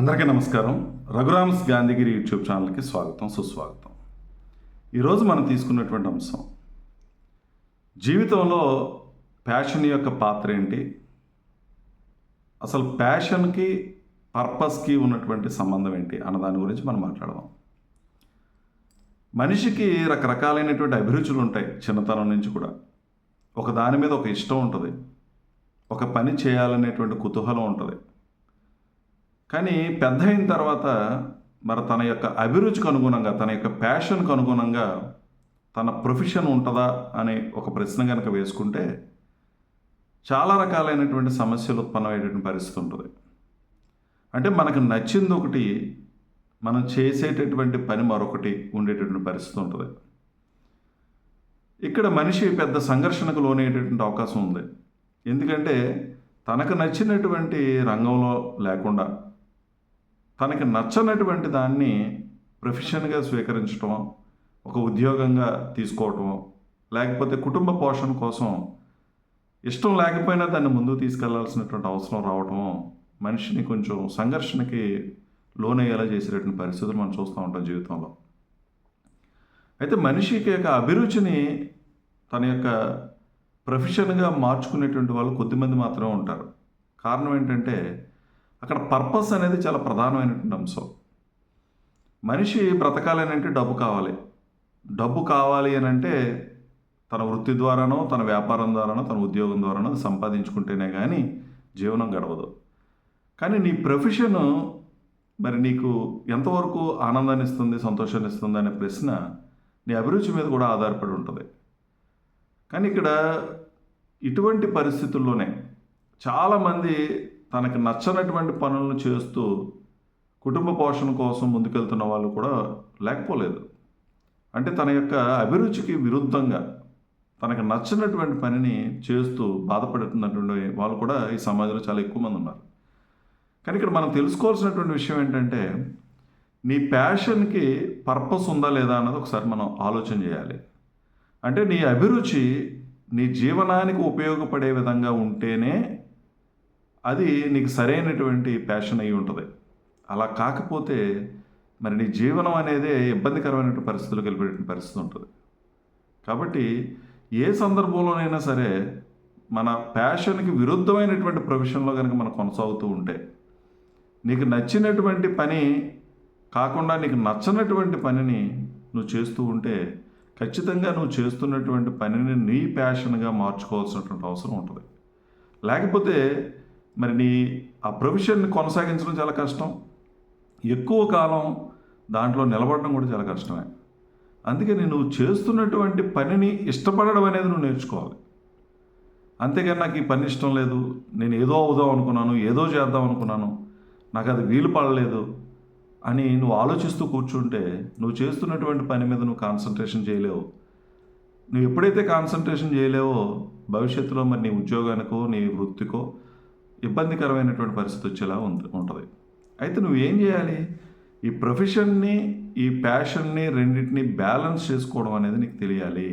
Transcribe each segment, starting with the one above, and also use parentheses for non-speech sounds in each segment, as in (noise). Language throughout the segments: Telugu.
అందరికీ నమస్కారం. రఘురామ్స్ గాంధీగిరి యూట్యూబ్ ఛానల్కి స్వాగతం సుస్వాగతం. ఈరోజు మనం తీసుకున్నటువంటి అంశం జీవితంలో ప్యాషన్ యొక్క పాత్ర ఏంటి? అసలు ప్యాషన్కి పర్పస్కి ఉన్నటువంటి సంబంధం ఏంటి? అన్న దాని గురించి మనం మాట్లాడదాం. మనిషికి రకరకాలైనటువంటి అభిరుచులు ఉంటాయి చిన్నతనం నుంచి కూడా. ఒక దాని మీద ఒక ఇష్టం ఉంటుంది. ఒక పని చేయాలనేటువంటి కుతూహలం ఉంటుంది. కానీ పెద్ద అయిన తర్వాత మరి తన యొక్క అభిరుచికి అనుగుణంగా తన యొక్క ప్యాషన్కు అనుగుణంగా తన ప్రొఫెషన్ ఉంటుందా అనే ఒక ప్రశ్న కనుక వేసుకుంటే చాలా రకాలైనటువంటి సమస్యలు ఉత్పన్నమయ్యేటువంటి పరిస్థితి ఉంటుంది. అంటే మనకు నచ్చింది ఒకటి మనం చేసేటటువంటి పని మరొకటి ఉండేటటువంటి పరిస్థితి ఉంటుంది. ఇక్కడ మనిషి పెద్ద సంఘర్షణకు లోనేటటువంటి అవకాశం ఉంది. ఎందుకంటే తనకు నచ్చినటువంటి రంగంలో లేకుండా తనకి నచ్చనటువంటి దాన్ని ప్రొఫెషన్గా స్వీకరించడం ఒక ఉద్యోగంగా తీసుకోవటం లేకపోతే కుటుంబ పోషణ కోసం ఇష్టం లేకపోయినా దాన్ని ముందుకు తీసుకెళ్ళాల్సినటువంటి అవసరం రావటం మనిషిని కొంచెం సంఘర్షణకి లోనయ్యేలా చేసేటటువంటి పరిస్థితులు మనం చూస్తూ ఉంటాం జీవితంలో. అయితే మనిషికి యొక్క అభిరుచిని తన యొక్క ప్రొఫెషన్గా మార్చుకునేటువంటి వాళ్ళు కొద్దిమంది మాత్రమే ఉంటారు. కారణం ఏంటంటే అక్కడ పర్పస్ అనేది చాలా ప్రధానమైనటువంటి అంశం. మనిషి బ్రతకాలని అంటే డబ్బు కావాలి. డబ్బు కావాలి అని అంటే తన వృత్తి ద్వారానో తన వ్యాపారం ద్వారానో తన ఉద్యోగం ద్వారానో సంపాదించుకుంటేనే కానీ జీవనం గడవదు. కానీ నీ ప్రొఫెషన్ మరి నీకు ఎంతవరకు ఆనందాన్ని ఇస్తుంది సంతోషాన్ని ఇస్తుంది అనే ప్రశ్న నీ అభిరుచి మీద కూడా ఆధారపడి ఉంటుంది. కానీ ఇక్కడ ఇటువంటి పరిస్థితుల్లోనే చాలామంది తనకు నచ్చనటువంటి పనులను చేస్తూ కుటుంబ పోషణ కోసం ముందుకెళ్తున్న వాళ్ళు కూడా లేకపోలేదు. అంటే తన యొక్క అభిరుచికి విరుద్ధంగా తనకు నచ్చినటువంటి పనిని చేస్తూ బాధపడుతున్నటువంటి వాళ్ళు కూడా ఈ సమాజంలో చాలా ఎక్కువ మంది ఉన్నారు. కానీ ఇక్కడ మనం తెలుసుకోవాల్సినటువంటి విషయం ఏంటంటే నీ ప్యాషన్కి పర్పస్ ఉందా లేదా అన్నది ఒకసారి మనం ఆలోచన చేయాలి. అంటే నీ అభిరుచి నీ జీవనానికి ఉపయోగపడే విధంగా ఉంటేనే అది నీకు సరైనటువంటి ప్యాషన్ అయి ఉంటుంది. అలా కాకపోతే మరి నీ జీవనం అనేది ఇబ్బందికరమైనటువంటి పరిస్థితులకు వెళ్ళిపోయేటువంటి పరిస్థితి ఉంటుంది. కాబట్టి ఏ సందర్భంలోనైనా సరే మన ప్యాషన్కి విరుద్ధమైనటువంటి ప్రొఫెషన్లో కనుక మనం కొనసాగుతూ ఉంటే నీకు నచ్చినటువంటి పని కాకుండా నీకు నచ్చనటువంటి పనిని నువ్వు చేస్తూ ఉంటే ఖచ్చితంగా నువ్వు చేస్తున్నటువంటి పనిని నీ ప్యాషన్గా మార్చుకోవాల్సినటువంటి అవసరం ఉంటుంది. లేకపోతే మరి నీ ఆ ప్రొఫెషన్ని కొనసాగించడం చాలా కష్టం. ఎక్కువ కాలం దాంట్లో నిలబడడం కూడా చాలా కష్టమే. అందుకని నువ్వు చేస్తున్నటువంటి పనిని ఇష్టపడడం అనేది నువ్వు నేర్చుకోవాలి. అంతేగాని నాకు ఈ పని ఇష్టం లేదు నేను ఏదో అవుదాం అనుకున్నాను ఏదో చేద్దాం అనుకున్నాను నాకు అది వీలు పడలేదు అని నువ్వు ఆలోచిస్తూ కూర్చుంటే నువ్వు చేస్తున్నటువంటి పని మీద నువ్వు కాన్సన్ట్రేషన్ చేయలేవు. నువ్వు ఎప్పుడైతే కాన్సన్ట్రేషన్ చేయలేవో భవిష్యత్తులో మరి నీ ఉద్యోగానికో నీ వృత్తికో ఇబ్బందికరమైనటువంటి పరిస్థితి వచ్చేలా ఉంది ఉంటుంది. అయితే నువ్వేం చేయాలి? ఈ ప్రొఫెషన్ని ఈ ప్యాషన్ని రెండింటిని బ్యాలెన్స్ చేసుకోవడం అనేది నీకు తెలియాలి.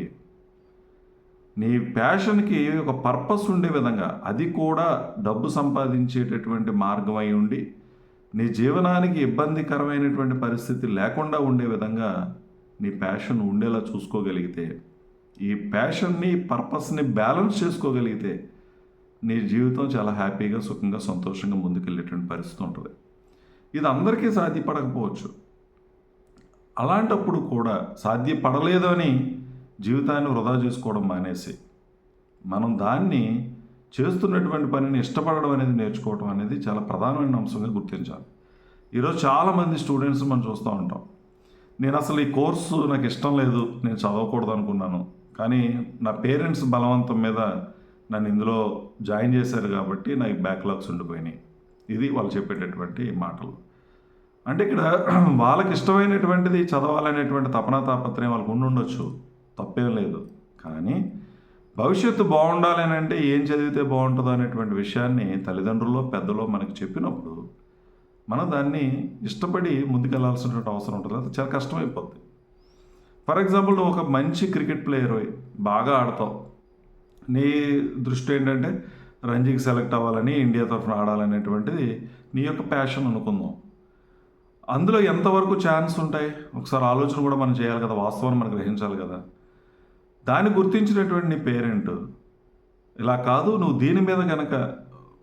నీ ప్యాషన్కి ఒక పర్పస్ ఉండే విధంగా అది కూడా డబ్బు సంపాదించేటటువంటి మార్గం అయి ఉండి నీ జీవనానికి ఇబ్బందికరమైనటువంటి పరిస్థితి లేకుండా ఉండే విధంగా నీ ప్యాషన్ ఉండేలా చూసుకోగలిగితే ఈ ప్యాషన్ని పర్పస్ని బ్యాలెన్స్ చేసుకోగలిగితే నీ జీవితం చాలా హ్యాపీగా సుఖంగా సంతోషంగా ముందుకెళ్ళేటువంటి పరిస్థితి ఉంటుంది. ఇది అందరికీ సాధ్యపడకపోవచ్చు. అలాంటప్పుడు కూడా సాధ్యపడలేదు అని జీవితాన్ని వృధా చేసుకోవడం మానేసి మనం దాన్ని చేస్తున్నటువంటి పనిని ఇష్టపడడం అనేది నేర్చుకోవడం అనేది చాలా ప్రధానమైన అంశంగా గుర్తించాలి. ఈరోజు చాలామంది స్టూడెంట్స్ మనం చూస్తూ ఉంటాం. నేను అసలు ఈ కోర్సు నాకు ఇష్టం లేదు నేను చదవకూడదు అనుకున్నాను కానీ నా పేరెంట్స్ బలవంతం మీద నన్ను ఇందులో జాయిన్ చేశారు కాబట్టి నాకు బ్యాక్లాగ్స్ ఉండిపోయినాయి. ఇది వాళ్ళు చెప్పేటటువంటి మాటలు. అంటే ఇక్కడ (clears throat) వాళ్ళకి ఇష్టమైనటువంటిది చదవాలనేటువంటి తపన తాపత్రయం వాళ్ళకు ఉండి ఉండొచ్చు. తప్పేం లేదు. కానీ భవిష్యత్తు బాగుండాలి అని అంటే ఏం చదివితే బాగుంటుందో అనేటువంటి విషయాన్ని తల్లిదండ్రుల్లో పెద్దలో మనకి చెప్పినప్పుడు మనం దాన్ని ఇష్టపడి ముందుకెళ్ళాల్సినటువంటి అవసరం ఉంటుంది. అది చాలా కష్టమైపోద్ది. ఫర్ ఎగ్జాంపుల్ నువ్వు ఒక మంచి క్రికెట్ ప్లేయర్ బాగా ఆడతావు. నీ దృష్టి ఏంటంటే రంజీకి సెలెక్ట్ అవ్వాలని ఇండియా తరఫున ఆడాలనేటువంటిది నీ యొక్క ప్యాషన్ అనుకుందాం. అందులో ఎంతవరకు ఛాన్స్ ఉంటాయి? ఒకసారి ఆలోచన కూడా మనం చేయాలి కదా వాస్తవాన్ని మనం గ్రహించాలి కదా. దాన్ని గుర్తించినటువంటి నీ పేరెంట్. ఇలా కాదు నువ్వు దీని మీద కనుక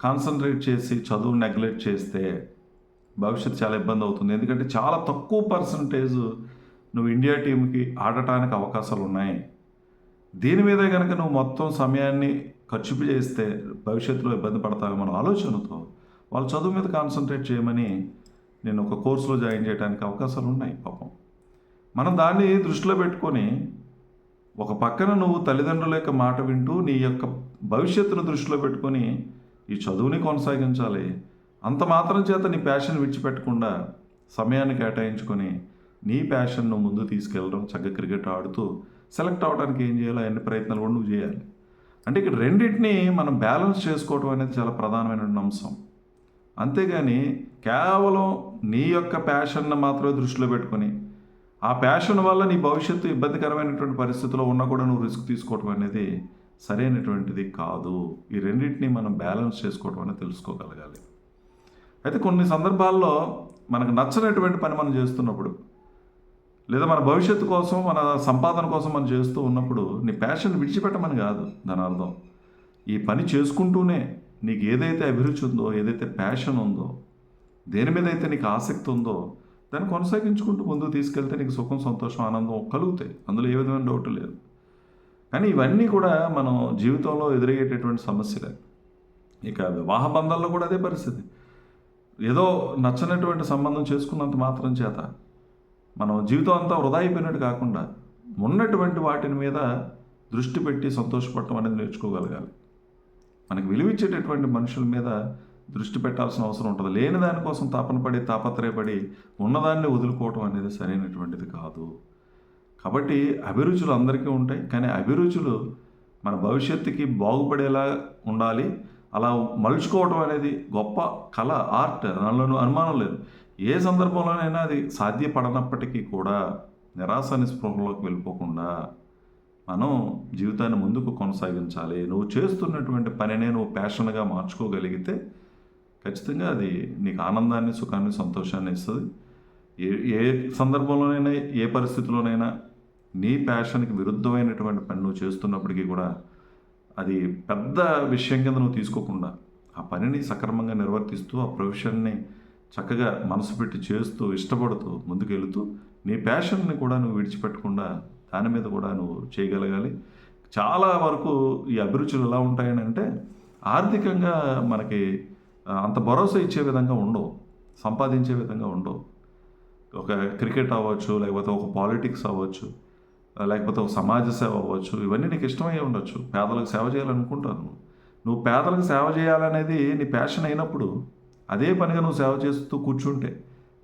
కాన్సన్ట్రేట్ చేసి చదువు నెగ్లెక్ట్ చేస్తే భవిష్యత్తు చాలా ఇబ్బంది అవుతుంది. ఎందుకంటే చాలా తక్కువ పర్సంటేజ్ నువ్వు ఇండియా టీంకి ఆడటానికి అవకాశాలు ఉన్నాయి దీని మీద కనుక నువ్వు మొత్తం సమయాన్ని ఖర్చు చేస్తే భవిష్యత్తులో ఇబ్బంది పడతావేమో ఆలోచనతో వాళ్ళ చదువు మీద కాన్సన్ట్రేట్ చేయమని నేను ఒక కోర్సులో జాయిన్ చేయడానికి అవకాశాలు ఉన్నాయి పాపం. మనం దాన్ని దృష్టిలో పెట్టుకొని ఒక పక్కన నువ్వు తల్లిదండ్రుల యొక్క మాట వింటూ నీ యొక్క భవిష్యత్తును దృష్టిలో పెట్టుకొని ఈ చదువుని కొనసాగించాలి. అంత మాత్రం చేత నీ ప్యాషన్ విడిచిపెట్టకుండా సమయాన్ని కేటాయించుకొని నీ ప్యాషన్ను ముందు తీసుకెళ్ళడం చక్కగా క్రికెట్ ఆడుతూ సెలెక్ట్ అవ్వడానికి ఏం చేయాలో? అన్ని ప్రయత్నాలు కూడా నువ్వు చేయాలి. అంటే ఇక్కడ రెండింటిని మనం బ్యాలెన్స్ చేసుకోవడం అనేది చాలా ప్రధానమైన అంశం. అంతేగాని కేవలం నీ యొక్క ప్యాషన్ను మాత్రమే దృష్టిలో పెట్టుకొని ఆ ప్యాషన్ వల్ల నీ భవిష్యత్తు ఇబ్బందికరమైనటువంటి పరిస్థితిలో ఉన్నా కూడా నువ్వు రిస్క్ తీసుకోవటం అనేది సరైనటువంటిది కాదు. ఈ రెండింటిని మనం బ్యాలెన్స్ చేసుకోవటం అనేది తెలుసుకోగలగాలి. అయితే కొన్ని సందర్భాల్లో మనకు నచ్చనటువంటి పని మనం చేస్తున్నప్పుడు లేదా మన భవిష్యత్తు కోసం మన సంపాదన కోసం మనం చేస్తూ ఉన్నప్పుడు నీ ప్యాషన్ విడిచిపెట్టమని కాదు దాని అర్థం ఈ పని చేసుకుంటూనే నీకు ఏదైతే అభిరుచి ఉందో ఏదైతే ప్యాషన్ ఉందో దేని మీద అయితే నీకు ఆసక్తి ఉందో దాన్ని కొనసాగించుకుంటూ ముందుకు తీసుకెళ్తే నీకు సుఖం సంతోషం ఆనందం కలుగుతాయి. అందులో ఏ విధమైన డౌట్ లేదు. కానీ ఇవన్నీ కూడా మనం జీవితంలో ఎదురయ్యేటటువంటి సమస్యలే. ఇక వివాహ బంధాల్లో కూడా అదే పరిస్థితి. ఏదో నచ్చనటువంటి సంబంధం చేసుకున్నంత మాత్రం చేత మనం జీవితం అంతా వృధా అయిపోయినట్టు కాకుండా ఉన్నటువంటి వాటిని మీద దృష్టి పెట్టి సంతోషపడటం అనేది నేర్చుకోగలగాలి. మనకు విలువిచ్చేటటువంటి మనుషుల మీద దృష్టి పెట్టాల్సిన అవసరం ఉంటుంది. లేని దానికోసం తాపన పడి తాపత్రయపడి ఉన్నదాన్ని వదులుకోవటం అనేది సరైనటువంటిది కాదు. కాబట్టి అభిరుచులు అందరికీ ఉంటాయి. కానీ అభిరుచులు మన భవిష్యత్తుకి బాగుపడేలా ఉండాలి. అలా మలుచుకోవడం అనేది గొప్ప కళ ఆర్ట్. దానిలోనూ అనుమానం లేదు. ఏ సందర్భంలోనైనా అది సాధ్యపడనప్పటికీ కూడా నిరాశ నిస్పృహలోకి వెళ్ళిపోకుండా మనం జీవితాన్ని ముందుకు కొనసాగించాలి. నువ్వు చేస్తున్నటువంటి పనినే నువ్వు ప్యాషన్గా మార్చుకోగలిగితే ఖచ్చితంగా అది నీకు ఆనందాన్ని సుఖాన్ని సంతోషాన్ని ఇస్తుంది. ఏ ఏ సందర్భంలోనైనా ఏ పరిస్థితిలోనైనా నీ ప్యాషన్కి విరుద్ధమైనటువంటి పని నువ్వు చేస్తున్నప్పటికీ కూడా అది పెద్ద విషయం కింద నువ్వు తీసుకోకుండా ఆ పనిని సక్రమంగా నిర్వర్తిస్తూ ఆ ప్రొఫెషన్ని చక్కగా మనసు పెట్టి చేస్తూ ఇష్టపడుతూ ముందుకెళ్తూ నీ ప్యాషన్ని కూడా నువ్వు విడిచిపెట్టకుండా దాని మీద కూడా నువ్వు చేయగలగాలి. చాలా వరకు ఈ అభిరుచులు ఎలా ఉంటాయని అంటే ఆర్థికంగా మనకి అంత భరోసా ఇచ్చే విధంగా ఉండవు సంపాదించే విధంగా ఉండవు. ఒక క్రికెట్ అవ్వచ్చు లేకపోతే ఒక పాలిటిక్స్ అవ్వచ్చు లేకపోతే ఒక సమాజ సేవ అవ్వచ్చు ఇవన్నీ నీకు ఇష్టమై ఉండొచ్చు. పేదలకు సేవ చేయాలనుకుంటాను నువ్వు పేదలకు సేవ చేయాలనేది నీ ప్యాషన్ అయినప్పుడు అదే పనిగా నువ్వు సేవ చేస్తూ కూర్చుంటే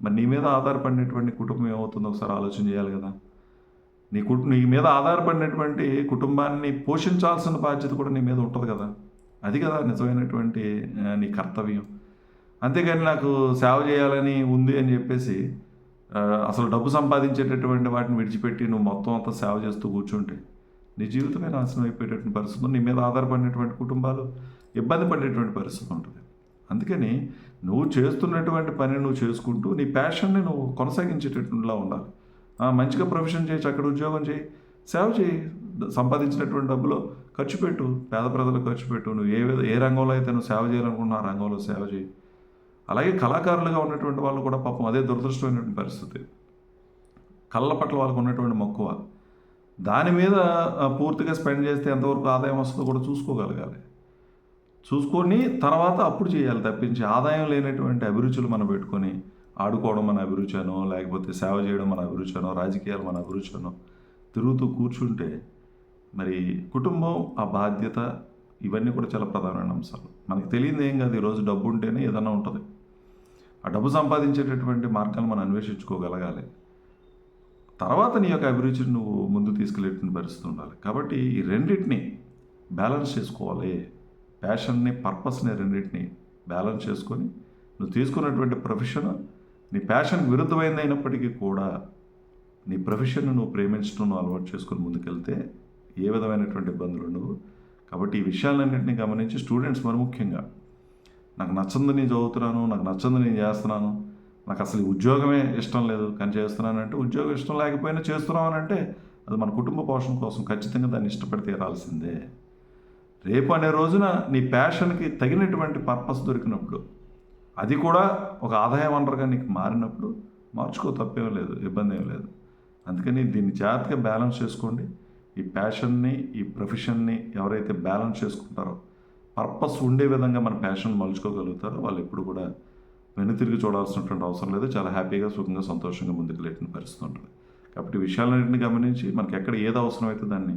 మరి నీ మీద ఆధారపడినటువంటి కుటుంబం ఏమవుతుందో ఒకసారి ఆలోచన చేయాలి కదా. నీ కుటు నీ మీద ఆధారపడినటువంటి కుటుంబాన్ని పోషించాల్సిన బాధ్యత కూడా నీ మీద ఉంటుంది కదా. అది కదా నిజమైనటువంటి నీ కర్తవ్యం. అంతేగాని నాకు సేవ చేయాలని ఉంది అని చెప్పేసి అసలు డబ్బు సంపాదించేటటువంటి వాటిని విడిచిపెట్టి నువ్వు మొత్తం అంతా సేవ చేస్తూ కూర్చుంటే నీ జీవితమే నాశనం అయిపోయేటటువంటి పరిస్థితి నీ మీద ఆధారపడినటువంటి కుటుంబాలు ఇబ్బంది పడేటువంటి పరిస్థితి ఉంటుంది. అందుకని నువ్వు చేస్తున్నటువంటి పని నువ్వు చేసుకుంటూ నీ ప్యాషన్ని నువ్వు కొనసాగించేటట్టులా ఉండాలి. మంచిగా ప్రొఫెషన్ చేయొచ్చు అక్కడ ఉద్యోగం చేయి సేవ చేయి. సంపాదించినటువంటి డబ్బులో ఖర్చు పెట్టు పేద ప్రజలకు ఖర్చు పెట్టు. నువ్వు ఏ ఏ రంగంలో అయితే నువ్వు సేవ చేయాలనుకున్నా ఆ రంగంలో సేవ చేయి. అలాగే కళాకారులుగా ఉన్నటువంటి వాళ్ళు కూడా పాపం అదే దురదృష్టమైనటువంటి పరిస్థితి. కళ్ళ పట్ల వాళ్ళకు ఉన్నటువంటి మక్కువ. దాని మీద పూర్తిగా స్పెండ్ చేస్తే ఎంతవరకు ఆదాయం వస్తుందో కూడా చూసుకోగలగాలి. చూసుకొని తర్వాత అప్పుడు చేయాలి తప్పించి ఆదాయం లేనటువంటి అభిరుచులు మనం పెట్టుకొని ఆడుకోవడం మన అభిరుచనో లేకపోతే సేవ చేయడం మన అభిరుచనో రాజకీయాలు మన అభిరుచనో తిరుగుతూ కూర్చుంటే మరి కుటుంబం ఆ బాధ్యత ఇవన్నీ కూడా చాలా ప్రధానమైన అంశాలు. మనకి తెలియదు ఏం కాదు ఈరోజు డబ్బు ఉంటేనే ఏదైనా ఉంటుంది. ఆ డబ్బు సంపాదించేటటువంటి మార్గాలు మనం అన్వేషించుకోగలగాలి. తర్వాత నీ యొక్క అభిరుచిని నువ్వు ముందు తీసుకెళ్ళేటువంటి పరిస్థితి ఉండాలి. కాబట్టి ఈ రెండింటిని బ్యాలెన్స్ చేసుకోవాలి. ప్యాషన్ని పర్పస్ని రెండింటిని బ్యాలెన్స్ చేసుకొని నువ్వు తీసుకున్నటువంటి ప్రొఫెషన్ నీ ప్యాషన్ విరుద్ధమైంది అయినప్పటికీ కూడా నీ ప్రొఫెషన్ను నువ్వు ప్రేమించడం నువ్వు అలవాటు చేసుకొని ముందుకెళ్తే ఏ విధమైనటువంటి ఇబ్బందులు ఉండవు. కాబట్టి ఈ విషయాలన్నింటినీ గమనించి స్టూడెంట్స్ మరి ముఖ్యంగా నాకు నచ్చంది నేను చదువుతున్నాను నాకు నచ్చంది నేను చేస్తున్నాను నాకు అసలు ఉద్యోగమే ఇష్టం లేదు కానీ చేస్తున్నానంటే ఉద్యోగం ఇష్టం లేకపోయినా చేస్తున్నామని అంటే అది మన కుటుంబ పోషణ కోసం ఖచ్చితంగా దాన్ని ఇష్టపడి తీరాల్సిందే. రేపు అనే రోజున నీ ప్యాషన్కి తగినటువంటి పర్పస్ దొరికినప్పుడు అది కూడా ఒక ఆదాయ వనరుగా నీకు మారినప్పుడు మార్చుకో తప్పేం లేదు ఇబ్బంది ఏం లేదు. అందుకని దీన్ని జాగ్రత్తగా బ్యాలెన్స్ చేసుకోండి. ఈ ప్యాషన్ని ఈ ప్రొఫెషన్ని ఎవరైతే బ్యాలెన్స్ చేసుకుంటారో పర్పస్ ఉండే విధంగా మన ప్యాషన్ మలుచుకోగలుగుతారో వాళ్ళు ఎప్పుడు కూడా వెనుతిరిగి చూడాల్సినటువంటి అవసరం లేదు. చాలా హ్యాపీగా సుఖంగా సంతోషంగా ముందుకు లేటిన పరిస్థితి ఉంటుంది. కాబట్టి విషయాలన్నింటినీ గమనించి మనకి ఎక్కడ ఏది అవసరమైతే దాన్ని